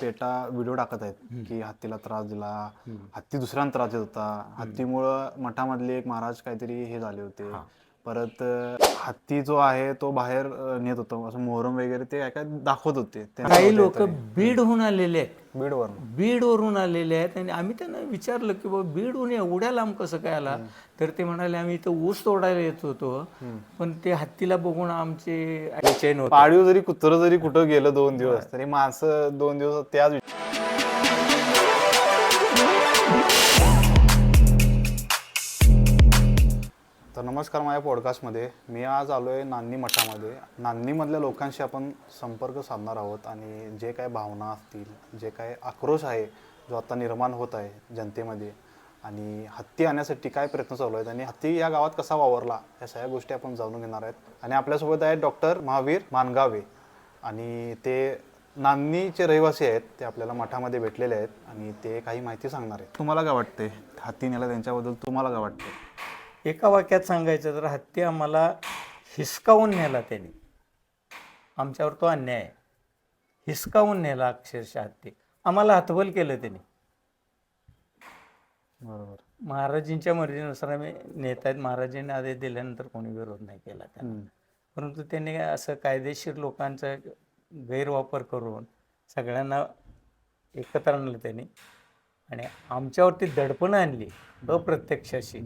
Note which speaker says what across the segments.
Speaker 1: PETA video टाकत आहेत की हत्तीला त्रास दिला हत्ती दुसऱ्यांना त्रास देत होता. हत्तीमुळं मठामधले एक महाराज काहीतरी हे झाले होते. परत हत्ती जो आहे तो बाहेर नेत होतो. असं मोहरम वगैरे ते काय दाखवत होते.
Speaker 2: काही लोक
Speaker 1: काहीतरी.
Speaker 2: बीडहून आलेले आहेत.
Speaker 1: बीडवर
Speaker 2: बीडवरून. आलेले आहेत. आणि आम्ही त्यांना विचारलं की बाबा बीडहून एवढ्या लांब कसं काय आला? तर ते म्हणाले आम्ही इथं ऊस तोडायला येत होतो. पण ते हत्तीला बघून आमचे
Speaker 1: पाळीव जरी कुत्र जरी कुठं गेलं दोन दिवस तरी माणसं दोन दिवस त्याच नमस्कार माझ्या पॉडकास्टमध्ये मी आज आलो आहे नान्नी मठामध्ये. नान्नीमधल्या लोकांशी आपण संपर्क साधणार आहोत आणि जे काय भावना असतील जे काय आक्रोश आहे जो आता निर्माण होत आहे जनतेमध्ये आणि हत्ती आणण्यासाठी काय प्रयत्न चालू आहेत आणि हत्ती या गावात कसा वावरला या सगळ्या गोष्टी आपण जाणून घेणार आहेत. आणि आपल्यासोबत आहेत डॉक्टर महावीर मानगावे आणि ते नान्नीचे रहिवासी आहेत ते आपल्याला मठामध्ये भेटलेले आहेत आणि ते काही माहिती सांगणार आहेत. तुम्हाला काय वाटते हत्ती नेला त्यांच्याबद्दल तुम्हाला काय वाटतं
Speaker 2: एका वाक्यात सांगायचं तर हत्ती आम्हाला हिसकावून नेला त्यांनी. आमच्यावर तो अन्याय आहे. हिसकावून नेला अक्षरशः हत्ती आम्हाला हतबल केलं त्यांनी.
Speaker 1: बरोबर.
Speaker 2: महाराजींच्या मर्जीनुसार आम्ही नेत आहेत. महाराजांनी आदेश दिल्यानंतर कोणी विरोध नाही केला त्यांना. परंतु त्यांनी असं कायदेशीर लोकांचा गैरवापर करून सगळ्यांना एकत्र आणलं त्यांनी. आणि आमच्यावरती दडपणं आणली अप्रत्यक्ष अशी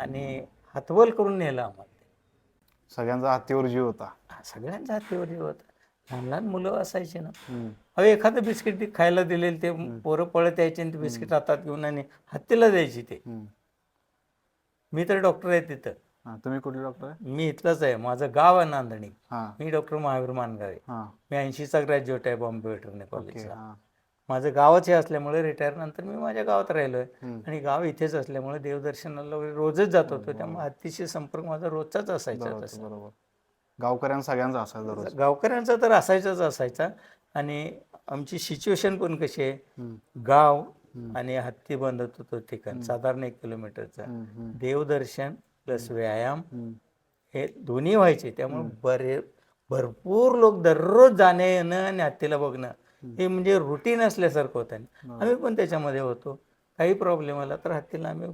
Speaker 2: आणि हतबल करून नेलं आम्हाला.
Speaker 1: सगळ्यांचा हत्तीवर जीव होता.
Speaker 2: सगळ्यांच्या हातीवर हे होतं. लहान लहान मुलं असायची ना. अहो एखादं बिस्किट खायला दिलेलं ते पोरं पळत यायचे आणि ते बिस्किट हातात घेऊन आणि हत्तीला द्यायची ते. मी तर डॉक्टर आहे तिथं.
Speaker 1: तुम्ही कुठले डॉक्टर आहे?
Speaker 2: मी इथलंच आहे. माझं गाव आहे नांदणी. मी डॉक्टर महावीर मानगावे. मी ऐंशीचा ग्रॅज्युएट आहे बॉम्बे वेटरनरी
Speaker 1: ओके
Speaker 2: कॉलेजला. माझं गावच हे असल्यामुळे रिटायर नंतर मी माझ्या गावात राहिलोय.
Speaker 1: हम्म.
Speaker 2: आणि गाव इथेच असल्यामुळे देवदर्शनाला वगैरे रोजच जात होतो. त्यामुळे अतिशय संपर्क माझा रोजचाच असायचा
Speaker 1: बरोबर
Speaker 2: तसा.
Speaker 1: बरोबर. गावकऱ्यांना सगळ्यांचा असायचा
Speaker 2: गावकऱ्यांचा तर असायचाच असायचा. आणि आमची सिच्युएशन पण कशी आहे. गाव आणि हत्ती बांधत होतो ठिकाण साधारण एक किलोमीटरचा. देवदर्शन प्लस व्यायाम. हे दोन्ही व्हायचे. त्यामुळे बरे भरपूर लोक दररोज जाणे येणं आणि हत्तीला बघणं. हे म्हणजे रुटीन असल्यासारखं होतं. आम्ही पण त्याच्यामध्ये होतो. काही प्रॉब्लेम आला तर हत्तीला आम्ही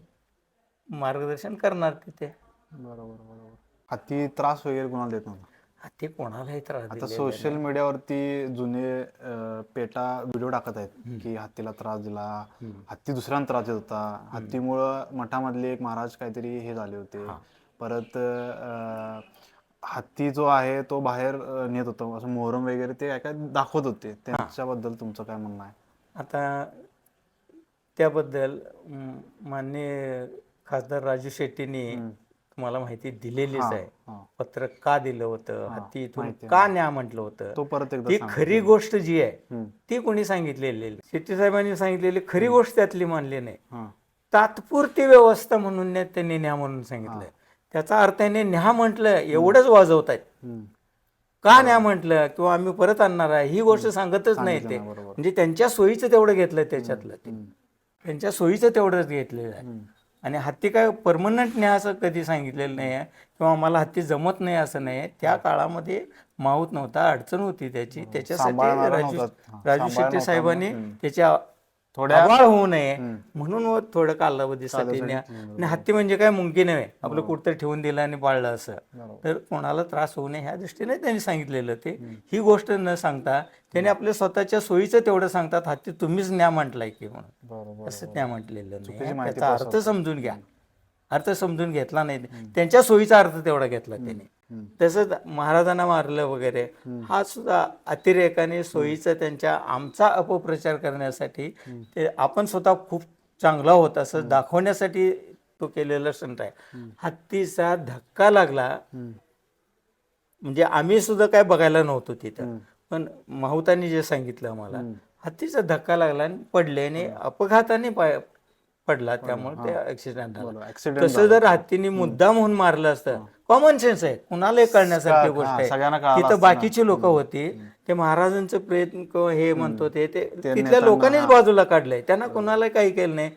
Speaker 2: मार्गदर्शन करणार तिथे.
Speaker 1: बरोबर बरोबर. हत्ती त्रास वगैरे कोणाला देत नव्हता?
Speaker 2: हत्ती कोणालाही त्रास
Speaker 1: आता
Speaker 2: दिलेला
Speaker 1: सोशल मीडियावरती जुने अं, पेटा व्हिडिओ टाकत आहेत की हत्तीला त्रास दिला हत्ती दुसऱ्यांना त्रास देत होता. हत्तीमुळं मठामधले एक महाराज काहीतरी हे झाले होते. परत अं, हत्ती जो आहे तो बाहेर अं, नेत होतो. असं मोहरम वगैरे ते काय काय दाखवत होते. त्यांच्याबद्दल तुमचं काय म्हणणं आहे?
Speaker 2: आता त्याबद्दल म, माननीय खासदार राजू शेट्टींनी तुम्हाला माहिती दिलेलीच आहे.
Speaker 1: हा.
Speaker 2: पत्र का दिलं होतं? हत्ती इथून का न्या म्हटलं होतं?
Speaker 1: तो परत एकदा
Speaker 2: ती
Speaker 1: सांगा.
Speaker 2: खरी गोष्ट जी आहे
Speaker 1: हम्म.
Speaker 2: ती कोणी सांगितलेली नाही. शेट्टी साहेबांनी सांगितलेली खरी गोष्ट त्यातली मानली नाही.
Speaker 1: हा.
Speaker 2: तात्पुरती व्यवस्था म्हणून त्यांनी न्या म्हणून सांगितलंय. त्याचा अर्थ त्याने न्या म्हटलं एवढंच वाजवत आहेत. का न्या म्हटलं? किंवा आम्ही परत आणणार आहे? ही गोष्ट सांगतच नाही ते. म्हणजे त्यांच्या सोयीचं तेवढं घेतलं त्याच्यातलं ते. त्यांच्या सोयीचं तेवढंच घेतलेलं आहे. आणि हत्ती काय परमनंट नाही असं कधी सांगितलेलं नाही आहे किंवा मला हत्ती जमत नाही असं नाही आहे त्या काळामध्ये माऊत नव्हता अडचण होती त्याची. त्याच्यासाठी राजू राजू शेट्टी साहेबांनी. त्याच्या आभाळ होऊ नये. म्हणून व थोडं कालावधीसाठी न्या आणि हत्ती म्हणजे काय? मुमकिन नव्हे. आपलं कुठतं ठेवून दिलं आणि पाळलं असं. तर कोणाला त्रास होऊ नये ह्या दृष्टीने त्यांनी सांगितलेलं ते. ही गोष्ट न सांगता त्यांनी आपल्या स्वतःच्या सोयीचं तेवढं सांगतात हत्ती तुम्हीच न्या म्हटलाय की म्हणून. असं त्या म्हटलेलं नाही. त्याचा अर्थ समजून घ्या. अर्थ समजून घेतला नाही. त्यांच्या सोयीचा अर्थ तेवढा घेतला त्यांनी. तसंच महाराजांना मारलं वगैरे हा सुद्धा अतिरेकाने सोयीचा त्यांच्या आमचा अपप्रचार करण्यासाठी ते आपण स्वतः खूप चांगला होत असं दाखवण्यासाठी तो केलेला संत आहे. हत्तीचा धक्का लागला म्हणजे आम्ही सुद्धा काय बघायला नव्हतो तिथं. पण माहुतांनी जे सांगितलं आम्हाला हत्तीचा धक्का लागला आणि पडले आणि अपघाताने पडला. त्यामुळे ते ऍक्सिडेंट झाला. तसं जर हत्तीने मुद्दा म्हणून मारलं असतं कॉमन सेन्स आहे. कुणालाही कळण्यासारखी गोष्ट आहे.
Speaker 1: सगळ्यांना कळालं
Speaker 2: तिथं
Speaker 1: असतं
Speaker 2: बाकीची लोक होती. ते महाराजांचं प्रयत्न किंवा हे म्हणतो ते ते तिथल्या लोकांनीच बाजूला काढलंय. त्यांना कुणाला काही केलं नाही.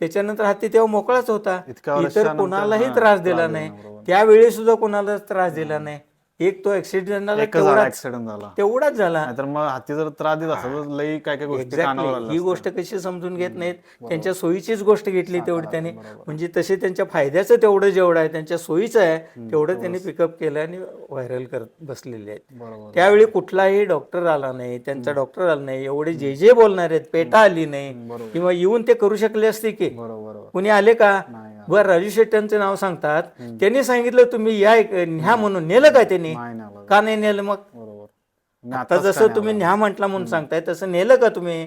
Speaker 2: त्याच्यानंतर हत्ती तेव्हा मोकळाच होता.
Speaker 1: इतक्या
Speaker 2: इतर
Speaker 1: वर्षानंतर,
Speaker 2: कुणालाही
Speaker 1: हा,
Speaker 2: त्रास दिला नाही. त्यावेळी सुद्धा कुणालाच त्रास दिला नाही. एक तो ऍक्सिडेंट झाला
Speaker 1: एकच झाला
Speaker 2: तेवढाच
Speaker 1: ऍक्सिडेंट झाला.
Speaker 2: तेवढाच झाला.
Speaker 1: नाहीतर मग हाती जर त्रास देत असेल तर लई काय काय गोष्टी कानावर
Speaker 2: एक्झॅक्टली
Speaker 1: आल्या
Speaker 2: ही गोष्ट कशी समजून घेत नाहीत? त्यांच्या सोयीचीच गोष्ट घेतली तेवढी त्यांनी. म्हणजे तसे त्यांच्या फायद्याचं तेवढं जेवढं आहे त्यांच्या सोयीचं आहे तेवढं त्यांनी पिकअप केलं आणि व्हायरल करत बसलेले आहेत.
Speaker 1: बरोबर.
Speaker 2: त्यावेळी कुठलाही डॉक्टर आला नाही त्यांचा डॉक्टर आला नाही एवढे जे जे बोलणार आहेत पेटा आली नाही
Speaker 1: बरोबर.
Speaker 2: किंवा येऊन ते करू शकले असते की?
Speaker 1: बरोबर बरोबर.
Speaker 2: कुणी आले का?
Speaker 1: नाही.
Speaker 2: बर राजू शेट्ट्यांचं नाव सांगतात. त्यांनी सांगितलं तुम्ही या न्या म्हणून. नेलं काय त्यांनी. का नाही नेलं मग? आता जसं तुम्ही न्या म्हटला म्हणून सांगताय तसं नेलं का तुम्ही?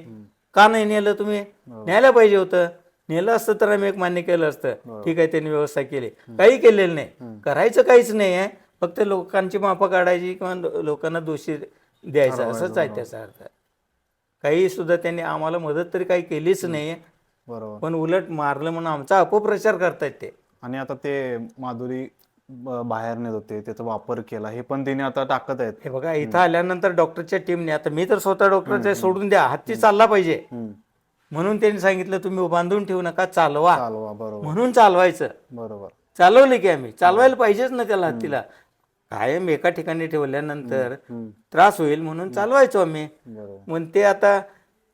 Speaker 2: का नाही नेलं तुम्ही? न्यायला पाहिजे होतं. नेलं असतं तर आम्ही एक मान्य केलं असतं. ठीक आहे त्यांनी व्यवस्था केली. काही केलेलं नाही. करायचं काहीच नाही आहे. फक्त लोकांची मापं काढायची किंवा लोकांना दोषी द्यायचं. असंच आहे त्याचा अर्थ. काही सुद्धा त्यांनी आम्हाला मदत तरी काही केलीच नाही
Speaker 1: बरोबर.
Speaker 2: पण उलट मारलं म्हणून आमचा अपप्रचार करतायत ते.
Speaker 1: आणि आता ते माधुरी ब- बाहेर नेत होते त्याचा वापर केला हे पण त्यांनी आता टाकत आहेत.
Speaker 2: हे बघा इथं आल्यानंतर डॉक्टरच्या टीमने आता मी तर स्वतः डॉक्टरच्या सोडून द्या हत्ती चालला पाहिजे.
Speaker 1: हम्म.
Speaker 2: म्हणून त्यांनी सांगितलं तुम्ही बांधून ठेवू नका चालवा.
Speaker 1: चालवा बरोबर.
Speaker 2: म्हणून चालवायचं.
Speaker 1: बरोबर.
Speaker 2: चालवले की आम्ही. चालवायला पाहिजेच ना त्याला हत्तीला. कायम एका ठिकाणी ठेवल्यानंतर
Speaker 1: हम्म.
Speaker 2: त्रास होईल म्हणून चालवायचो आम्ही.
Speaker 1: बरोबर.
Speaker 2: मग ते आता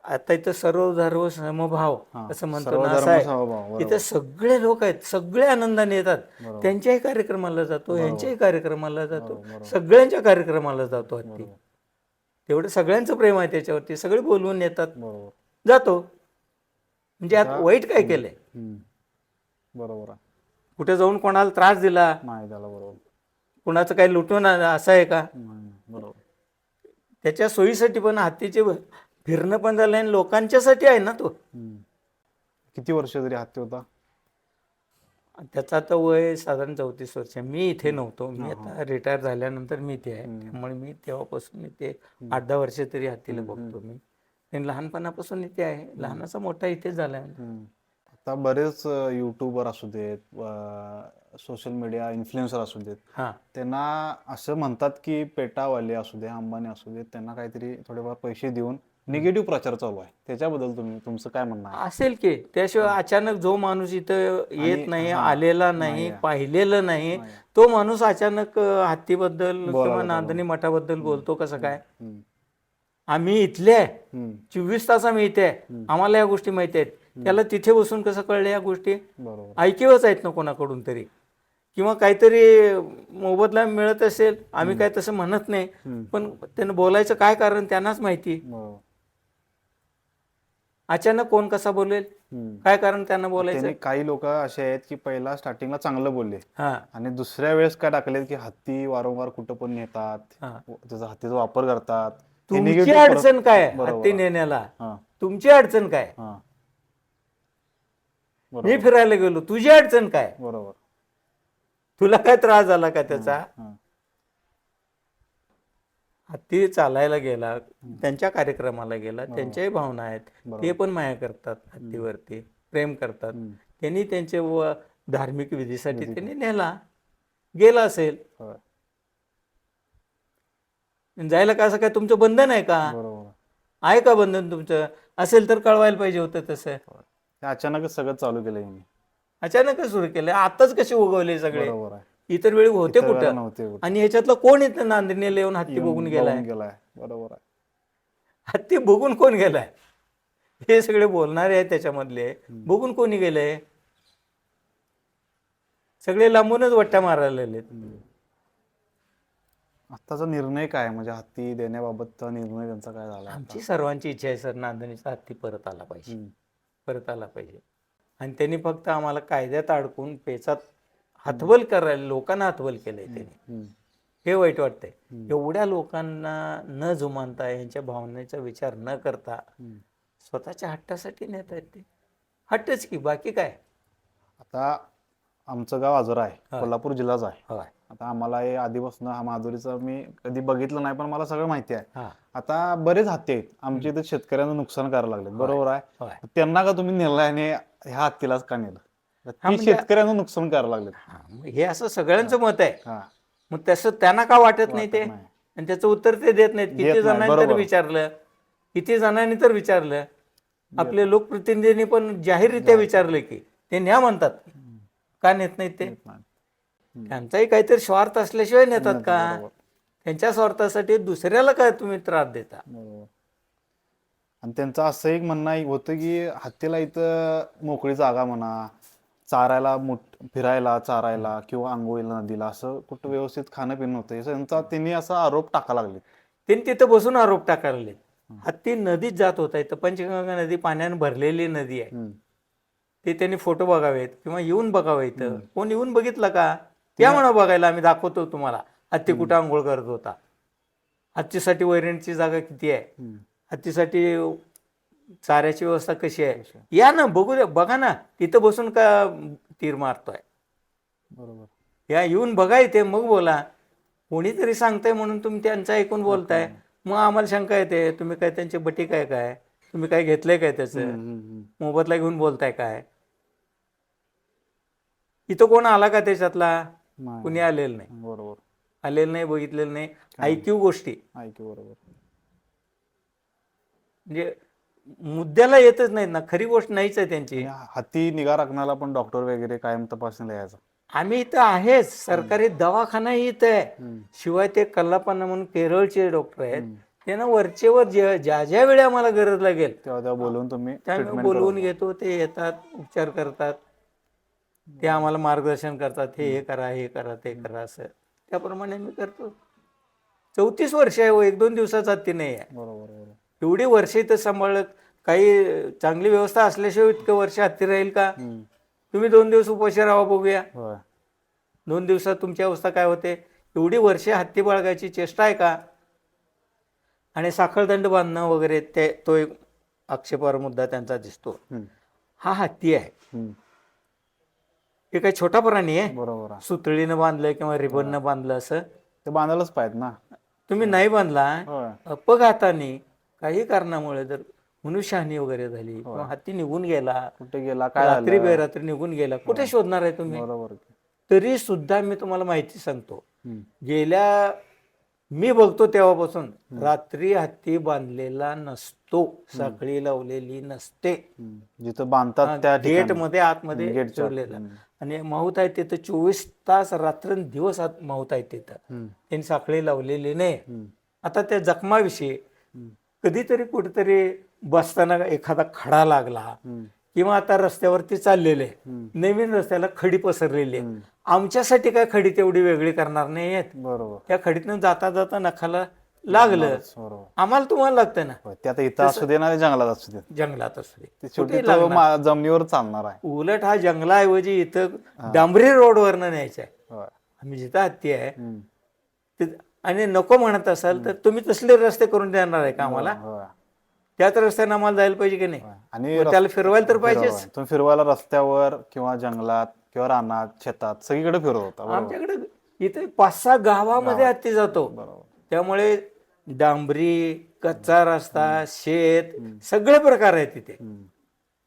Speaker 2: आता इथं सर्व धर्म समभाव असं म्हणतो ना असं आहे. इथं सगळे लोक आहेत सगळे आनंदाने येतात. त्यांच्याही कार्यक्रमाला जातो यांच्याही कार्यक्रमाला जातो सगळ्यांच्या कार्यक्रमाला जातो हत्ती. तेवढं सगळ्यांचं प्रेम आहे त्याच्यावरती सगळे बोलवून येतात. जातो. म्हणजे यात वाईट काय केलंय.
Speaker 1: बरोबर
Speaker 2: कुठे जाऊन कोणाला त्रास दिला?
Speaker 1: बरोबर.
Speaker 2: कुणाचं काही लुटून असं आहे का?
Speaker 1: बरोबर.
Speaker 2: त्याच्या सोयीसाठी पण हत्तीचे फिरणं पण झालं आणि लोकांच्यासाठी आहे ना तो.
Speaker 1: किती वर्ष तरी हत्ती होता?
Speaker 2: त्याचा आता वय साधारण चौतीस वर्ष. मी इथे नव्हतो. मी आता रिटायर झाल्यानंतर मी इथे आहे. त्यामुळे मी तेव्हापासून इथे आठ दहा वर्ष तरी हत्तीला बघतो मी. आणि लहानपणापासून इथे आहे. लहानाचा मोठा इथेच झालाय.
Speaker 1: आता बरेच युट्यूबर असू देत सोशल मीडिया इन्फ्लुएन्सर असू देत
Speaker 2: हा.
Speaker 1: त्यांना असं म्हणतात की पेटावाले असू दे अंबानी असू देत त्यांना काहीतरी थोडेफार पैसे देऊन निगेटिव्ह प्रचार चालू आहे. त्याच्याबद्दल तुम्ही तुमचं काय म्हणणं आहे?
Speaker 2: असेल की त्याशिवाय अचानक जो माणूस इथं येत नाही आलेला नाही पाहिलेलं नाही तो माणूस अचानक अं, हत्तीबद्दल किंवा नांदणी मठाबद्दल बोलतो कसं काय?
Speaker 1: हम्म.
Speaker 2: आम्ही इथले आहे.
Speaker 1: हम्म.
Speaker 2: चोवीस तास आम्ही इथे आहे. आम्हाला या गोष्टी माहिती आहेत. त्याला तिथे बसून कसं कळलं या गोष्टी?
Speaker 1: बरोबर.
Speaker 2: ऐकीवच आहेत ना कोणाकडून तरी. किंवा काहीतरी मोबदला मिळत असेल आम्ही काय तसं म्हणत नाही पण त्यानं बोलायचं काय कारण त्यांनाच माहिती.
Speaker 1: बरोबर.
Speaker 2: अचानक कोण कसा बोलेल. काय कारण त्यांना बोलायचं?
Speaker 1: काही लोक असे आहेत की पहिला स्टार्टिंगला चांगलं बोलले.
Speaker 2: हा.
Speaker 1: आणि दुसऱ्या वेळेस काय टाकले की हत्ती वारंवार कुठं पण नेतात. त्याचा हत्तीचा वापर करतात.
Speaker 2: तुमची अडचण काय. हत्ती नेण्याला? तुमची अडचण काय? मी फिरायला गेलो तुझी अडचण काय?
Speaker 1: बरोबर.
Speaker 2: तुला काय त्रास झाला का त्याचा. हत्ती चालायला गेला त्यांच्या कार्यक्रमाला गेला त्यांच्याही भावना आहेत. ते पण माया करतात हत्तीवरती प्रेम करतात. त्यांनी त्यांचे व धार्मिक विधीसाठी त्यांनी नेला. गेला असेल. जायला का असं काय तुमचं बंधन आहे का? आहे का बंधन तुमचं? असेल तर कळवायला पाहिजे होतं तसं.
Speaker 1: अचानकच सगळं चालू केलं
Speaker 2: अचानकच सुरू केलं आताच कसे उगवले सगळे? इतर वेळी होते
Speaker 1: इतर वेळेला
Speaker 2: कुठं?
Speaker 1: नव्हते कुठं.
Speaker 2: आणि ह्याच्यातलं कोण इथं नांदणीला येऊन हत्ती
Speaker 1: येऊन
Speaker 2: बघून गेलाय?
Speaker 1: बघून गेलाय. बरोबर आहे.
Speaker 2: हत्ती बघून कोण गेलाय? हे सगळे बोलणारे आहेत त्याच्यामधले. बघून कोणी गेलंय? सगळे लांबूनच वट्ट्या मारायला
Speaker 1: आत्ताचा निर्णय काय? आहे? म्हणजे हत्ती देण्याबाबतचा निर्णय त्यांचा काय झाला
Speaker 2: आमची सर्वांची इच्छा आहे सर नांदणीचा हत्ती परत आला पाहिजे.
Speaker 1: हम्म.
Speaker 2: परत आला पाहिजे. आणि त्यांनी फक्त आम्हाला कायद्यात अडकून पेचात हतबल करायला लोकांना हतबल केलंय त्यांनी. हे वाईट वाटतंय. एवढ्या लोकांना न जुमानता यांच्या भावनेचा विचार न करता. स्वतःच्या हट्टासाठी नेत आहेत ते. हट्टच की बाकी काय?
Speaker 1: आता आमचं गाव आजरा आहे कोल्हापूर जिल्हाच आहे. आता आम्हाला हे आधीपासून हा माधुरीचा मी कधी बघितलं नाही पण मला सगळं माहिती आहे. आता बरेच हत्ती आहेत. आमच्या इथे शेतकऱ्यांना नुकसान करायला लागले बरोबर आहे? त्यांना का तुम्ही नेलाय आणि ह्या हत्तीलाच का नेलं? ती
Speaker 2: म्हणजे-
Speaker 1: शेतकऱ्यांना नुकसान करायला लागले
Speaker 2: हा, मग हे असं सगळ्यांचं मत आहे.
Speaker 1: हा.
Speaker 2: मग तसं त्यांना का वाटत नाही ते?
Speaker 1: नाही.
Speaker 2: आणि त्याचं उत्तर ते देत नाहीत. किती
Speaker 1: नाही,
Speaker 2: जणांनी तर
Speaker 1: बरोबर.
Speaker 2: विचारलं. किती जणांनी तर विचारलं. आपले लोकप्रतिनिधींनी पण जाहीररित्या विचारलं की. ते न्या म्हणतात. का नेत नाहीत ते. त्यांचाही काहीतरी स्वार्थ असल्याशिवाय नेतात का?
Speaker 1: बरोबर.
Speaker 2: त्यांच्या स्वार्थासाठी दुसऱ्याला काय तुम्ही त्रास देता?
Speaker 1: बरोबर. आणि त्यांचं असं एक म्हणणं आहे- होतं की हत्तीला इथं मोकळी जागा म्हणा चारायला मोठ फिरायला चारायला किंवा आंघोळीला नदीला असं कुठं व्यवस्थित खाणं पिणं होतं. हे त्यांचा त्यांनी असा आरोप टाका लागले.
Speaker 2: त्यांनी तिथं बसून आरोप टाकायला लागले. हत्ती नदीत जात होता. इथं पंचगंगा नदी पाण्याने भरलेली नदी आहे. ते त्यांनी फोटो बघावेत किंवा येऊन बघावे इथं. कोण येऊन बघितलं का? त्या म्हणा बघायला आम्ही दाखवतो तुम्हाला. हत्ती कुठं आंघोळ करत होता? हत्तीसाठी वैरणची जागा किती आहे? हत्तीसाठी चाऱ्याची व्यवस्था कशी आहे? या ना बघू द्या बघा ना तिथं बसून का तीर मारतोय?
Speaker 1: बरोबर.
Speaker 2: या येऊन बघा इथे मग बोला. कोणीतरी सांगताय म्हणून तुम्ही त्यांचं ऐकून बोलताय. मग आम्हाला शंका येते तुम्ही काय त्यांचे बटी काय काय? तुम्ही काय घेतलंय काय त्याचं? मोबदला घेऊन बोलताय काय? इथं कोण आला का त्याच्यातला. कुणी आलेलं नाही.
Speaker 1: बरोबर.
Speaker 2: आलेलं नाही बघितलेलं नाही. ऐकीव गोष्टी.
Speaker 1: ऐकू बरोबर.
Speaker 2: म्हणजे मुद्द्याला येतच नाहीत ना. खरी गोष्ट नाहीच आहे त्यांची.
Speaker 1: हत्ती निगा राखण्याला पण डॉक्टर वगैरे कायम तपासणीला यायचा.
Speaker 2: आम्ही इथं आहेच. सरकारी दवाखानाही इथं आहे. शिवाय ते कल्लापन्ना म्हणून केरळचे डॉक्टर आहेत. त्यांना वरचेवर ज्या ज्या वेळी आम्हाला गरज लागेल
Speaker 1: तेव्हा बोलवून तुम्ही
Speaker 2: त्यामुळे बोलवून. घेतो ते येतात उपचार करतात. ते आम्हाला मार्गदर्शन करतात. हे हे करा हे करा ते करा असं. त्याप्रमाणे मी करतो. चौतीस वर्ष आहे एक दोन दिवसाचा हत्ती नाही आहे.
Speaker 1: बरोबर बरोबर.
Speaker 2: एवढी वर्ष इथं सांभाळत काही चांगली व्यवस्था असल्याशिवाय इतकं वर्ष हत्ती राहील का. तुम्ही दोन दिवस उपाशी राहा बघूया. दोन दिवसात तुमची अवस्था काय होते? एवढी वर्षे हत्ती बाळगायची चेष्टा आहे का? आणि साखळदंड बांधणं वगैरे ते तो एक आक्षेपार्ह मुद्दा त्यांचा दिसतो. हा हत्ती आहे. हे काही छोटा प्राणी आहे.
Speaker 1: बरोबर
Speaker 2: सुतळीनं बांधलं किंवा रिबननं बांधलं असं?
Speaker 1: ते बांधायलाच पाहिजे ना.
Speaker 2: तुम्ही नाही बांधला. अपघाताने काही कारणामुळे जर मनुष्यहानी वगैरे झाली किंवा हत्ती निघून गेला
Speaker 1: कुठे गेला काय
Speaker 2: रात्री बेरात्री निघून गेला कुठे शोधणार आहे तुम्ही?
Speaker 1: बरोबर
Speaker 2: तरी सुद्धा मी तुम्हाला माहिती सांगतो. गेल्या मी बघतो तेव्हापासून रात्री हत्ती बांधलेला नसतो साखळी लावलेली नसते.
Speaker 1: जिथं बांधतात त्या
Speaker 2: गेटमध्ये आतमध्ये
Speaker 1: हम्म.
Speaker 2: आणि माहूत आहे तिथं चोवीस तास रात्रंदिवस आत माहूत आहे तिथं. त्यांनी साखळी लावलेली नाही. आता त्या जखमाविषयी. कधीतरी कुठेतरी बसताना एखादा खडा लागला. किंवा आता रस्त्यावरती चाललेले. नवीन रस्त्याला खडी पसरलेली आहे आमच्यासाठी काय खडी तेवढी वेगळी करणार नाही आहेत.
Speaker 1: बरोबर.
Speaker 2: त्या खडीतनं जाता जाता नखाला लागलं.
Speaker 1: बरोबर.
Speaker 2: आम्हाला तुम्हाला लागतं ना.
Speaker 1: होय. ते आता इथं असू दे ना जंगलात असू दे.
Speaker 2: जंगलात असू दे.
Speaker 1: मा- जमिनीवर चालणार आहे.
Speaker 2: उलट हा जंगलाऐवजी इथं डांबरी रोडवरनं न्यायचा आहे. आम्ही जिथं हत्ती आहे आणि नको म्हणत असाल तर तुम्ही तसले रस्ते करून देणार आहे का आम्हाला?
Speaker 1: होय.
Speaker 2: त्याच रस्त्याने आम्हाला जायला पाहिजे की नाही?
Speaker 1: आणि
Speaker 2: मग त्याला फिरवायला तर पाहिजेच.
Speaker 1: तुम्ही फिरवायला रस्त्यावर किंवा जंगलात किंवा रानात शेतात सगळीकडे फिरत होता
Speaker 2: आमच्याकडे इथे पाच सहा गावामध्ये हत्ती जातो. त्यामुळे डांबरी कच्चा रस्ता शेत सगळे प्रकार आहेत तिथे.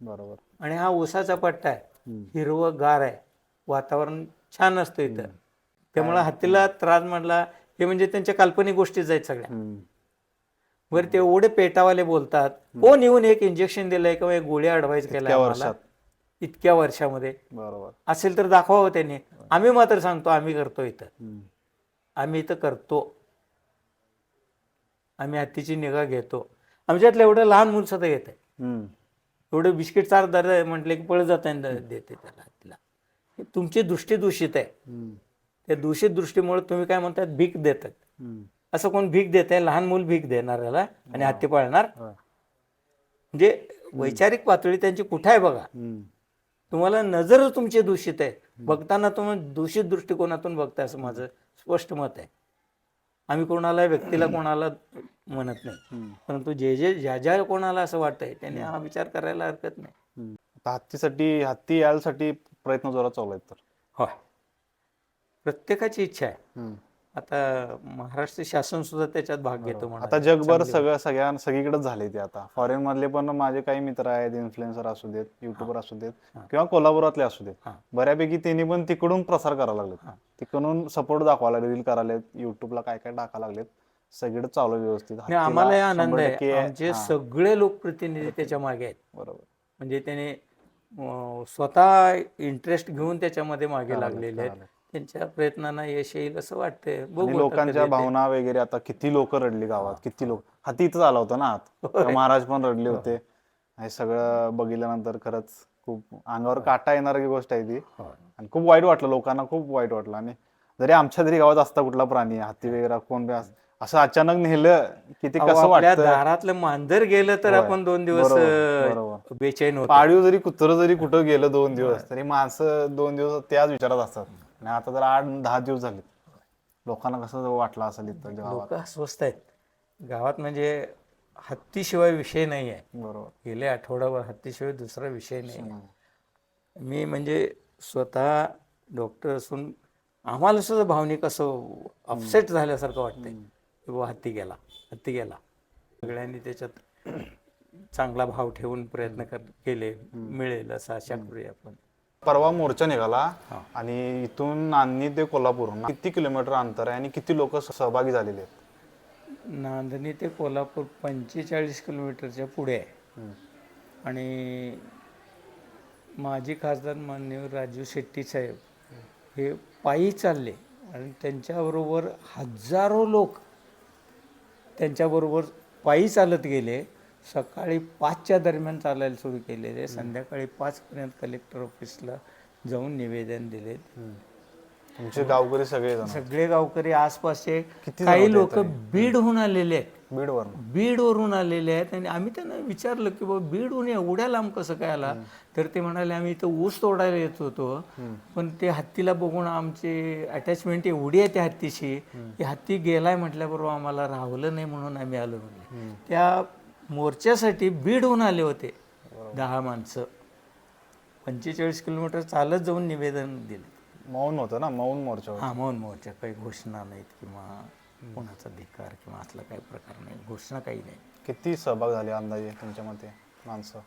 Speaker 1: बरोबर.
Speaker 2: आणि हा ऊसाचा पट्टा आहे. हिरवं गार आहे. वातावरण छान असतं इथं. त्यामुळे हत्तीला त्रास म्हटला हे म्हणजे त्यांच्या काल्पनिक गोष्टीच आहेत सगळ्या. वर ते एवढे पेटावाले बोलतात. कोण येऊन एक इंजेक्शन दिलंय किंवा एक गोळी ऍडवाइस केलाय
Speaker 1: इतक्या
Speaker 2: आम्हाला?
Speaker 1: वर्षात.
Speaker 2: इतक्या वर्षामध्ये.
Speaker 1: बरोबर.
Speaker 2: असेल तर दाखवावं त्यांनी. आम्ही मात्र सांगतो आम्ही करतो इथं. आम्ही इथं करतो. आम्ही हत्तीची निगा घेतो. आमच्यातलं एवढं लहान मुलं सुद्धा येत आहे. एवढं बिस्किट चार दर म्हटले की पळत जात देते त्याला हत्तीला तुमची दृष्टी दूषित आहे. त्या दूषित दृष्टीमुळे तुम्ही काय म्हणतात भीक देतात. असं कोण भीक देत आहे लहान मूल भीक देणार याला आणि हत्ती पाळणार. म्हणजे वैचारिक पातळी त्यांची कुठे आहे बघा. तुम्हाला नजर तुमची दूषित आहे. बघताना तुम्ही दूषित दृष्टिकोनातून बघताय असं माझं स्पष्ट मत आहे. आम्ही कोणाला व्यक्तीला कोणाला म्हणत नाही. परंतु जे जे ज्या ज्या कोणाला असं वाटतंय त्यांनी हा विचार करायला हरकत नाही.
Speaker 1: हत्तीसाठी हत्ती यायसाठी प्रयत्न जोरात चालू आहेत तर.
Speaker 2: होय. प्रत्येकाची इच्छा आहे. आता महाराष्ट्र शासन सुद्धा त्याच्यात भाग घेतो म्हणा
Speaker 1: आता जगभर सगळं सगळ्या सगळीकडेच झाले ते आता. फॉरेन मधले पण माझे काही मित्र आहेत इन्फ्लुएन्सर असू देत युट्यूबर असू देत किंवा कोल्हापुरातले असू देत. बऱ्यापैकी त्यांनी पण तिकडून प्रसार करायला लागलेत. तिकडून सपोर्ट दाखवायला रील करायला युट्यूबला काय काय टाकायला लागलेत. सगळं चालू व्यवस्थित.
Speaker 2: आम्हाला हे आनंद आहे.
Speaker 1: हा,
Speaker 2: सगळे लोकप्रतिनिधी त्याच्यामागे आहेत.
Speaker 1: बरोबर.
Speaker 2: म्हणजे त्याने स्वतः इंटरेस्ट घेऊन त्याच्यामध्ये मागे लागलेले आहेत. त्यांच्या प्रयत्नांना यश येईल असं वाटतंय.
Speaker 1: आणि
Speaker 2: बघू
Speaker 1: लोकांच्या. भावना वगैरे आता किती लोक रडली गावात किती लोक. हाती इथंच आला होता ना आत. महाराज पण रडले होते. हे सगळं बघितल्यानंतर खरंच खूप अंगावर काटा येणारी गोष्ट आहे ती.
Speaker 2: होय.
Speaker 1: आणि खूप वाईट वाटलं लोकांना खूप वाईट वाटलं. आणि जरी आमच्या तरी गावात असता कुठला प्राणी हाती वगैरे कोण बी अस- असं अचानक नेलं की ते
Speaker 2: अहो,
Speaker 1: कसं
Speaker 2: आपल्या
Speaker 1: वाटतं?
Speaker 2: दारातलं मांजर गेलं तर
Speaker 1: होय.
Speaker 2: आपण दोन दिवस
Speaker 1: बरोबर,
Speaker 2: अं,
Speaker 1: बरोबर.
Speaker 2: बेचैन होतो.
Speaker 1: पाळीव जरी कुत्र जरी कुठं गेलं दोन दिवस तरी माणसं दोन दिवस त्याच विचारात असतात. आणि आता तर आठ दहा दिवस झाले. लोकांना कसं वाटलं असेल इथं गावात
Speaker 2: लोक अस्वस्थ आहेत. गावात म्हणजे हत्तीशिवाय विषय नाही आहे.
Speaker 1: बरोबर.
Speaker 2: गेले आठवडाभर हत्तीशिवाय दुसरा विषय नाही. आहे. मी म्हणजे स्वतः डॉक्टर असून आम्हाला सुद्धा भावनिक असं अपसेट झाल्यासारखं वाटतंय. की बुवा हत्ती गेला हत्ती गेला. सगळ्यांनी त्याच्यात चांगला भाव ठेवून प्रयत्न कर केले. मिळेल असं आशा करूया आपण.
Speaker 1: परवा मोर्चा निघाला आणि इथून नांदणी ते कोल्हापूर किती किलोमीटर अंतर आहे आणि किती लोक सहभागी झालेले आहेत?
Speaker 2: नांदणी ते कोल्हापूर पंचेचाळीस किलोमीटरच्या पुढे आहे. आणि माजी खासदार मान्य राजू शेट्टी साहेब हे पायी चालले आणि त्यांच्याबरोबर हजारो लोक त्यांच्याबरोबर पायी चालत गेले. सकाळी पाचच्या दरम्यान चालायला सुरू केलेले संध्याकाळी पाचपर्यंत कलेक्टर ऑफिसला जाऊन निवेदन दिले.
Speaker 1: तुमचे गावकरी सगळे
Speaker 2: सगळे गावकरी आसपासचे. काही लोक बीडहून आलेले आहेत.
Speaker 1: बीडवर
Speaker 2: बीडवरून आलेले आहेत. आणि आम्ही त्यांना विचारलं की बाबा बीडहून एवढ्या लांब कसं काय आला? तर ते म्हणाले आम्ही इथं ऊस तोडायला येत होतो. पण ते हत्तीला बघून आमची अटॅचमेंट एवढी आहे त्या हत्तीशी की हत्ती गेलाय म्हटल्याबरोबर आम्हाला राहवलं नाही म्हणून आम्ही आलो. म्हणले त्या मोर्चासाठी बीडहून आले होते. दहा माणसं. पंचेचाळीस किलोमीटर चालत जाऊन निवेदन दिले.
Speaker 1: मौन होतं ना? मौन मोर्चा.
Speaker 2: हा मौन मोर्चा. काही घोषणा नाहीत किंवा कोणाचा धिकार किंवा असला काही प्रकार नाही. घोषणा काही नाही.
Speaker 1: किती सहभाग झाले अंदाजे तुमच्या मते? माणसं?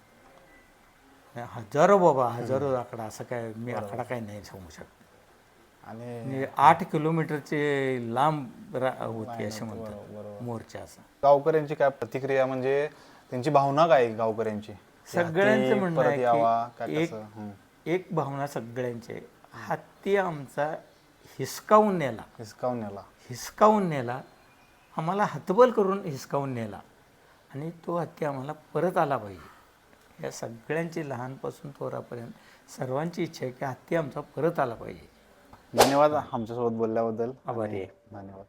Speaker 2: हजारो बाबा हजारो आकडा. असं काय मी आकडा काय नाही सांगू शकत.
Speaker 1: आणि
Speaker 2: म्हणजे आठ किलोमीटरचे लांब रा- होती असे म्हणतात. मोर्चा असा.
Speaker 1: गावकऱ्यांची काय प्रतिक्रिया म्हणजे त्यांची भावना काय आहे गावकऱ्यांची?
Speaker 2: सगळ्यांचं
Speaker 1: हत्ती
Speaker 2: म्हणणं
Speaker 1: परत
Speaker 2: आहे
Speaker 1: यावा
Speaker 2: की
Speaker 1: काय
Speaker 2: एक
Speaker 1: कसं.
Speaker 2: एक भावना सगळ्यांचे हत्ती आमचा हिसकावून नेला.
Speaker 1: हिसकावून नेला.
Speaker 2: हिसकावून नेला. आम्हाला हतबल करून हिसकावून नेला. आणि तो हत्ती आम्हाला परत आला पाहिजे. या सगळ्यांची लहानपासून थोरापर्यंत सर्वांची इच्छा आहे की हत्ती आमचा परत आला पाहिजे.
Speaker 1: धन्यवाद आमच्यासोबत बोलल्याबद्दल.
Speaker 2: आभारी आहे.
Speaker 1: धन्यवाद.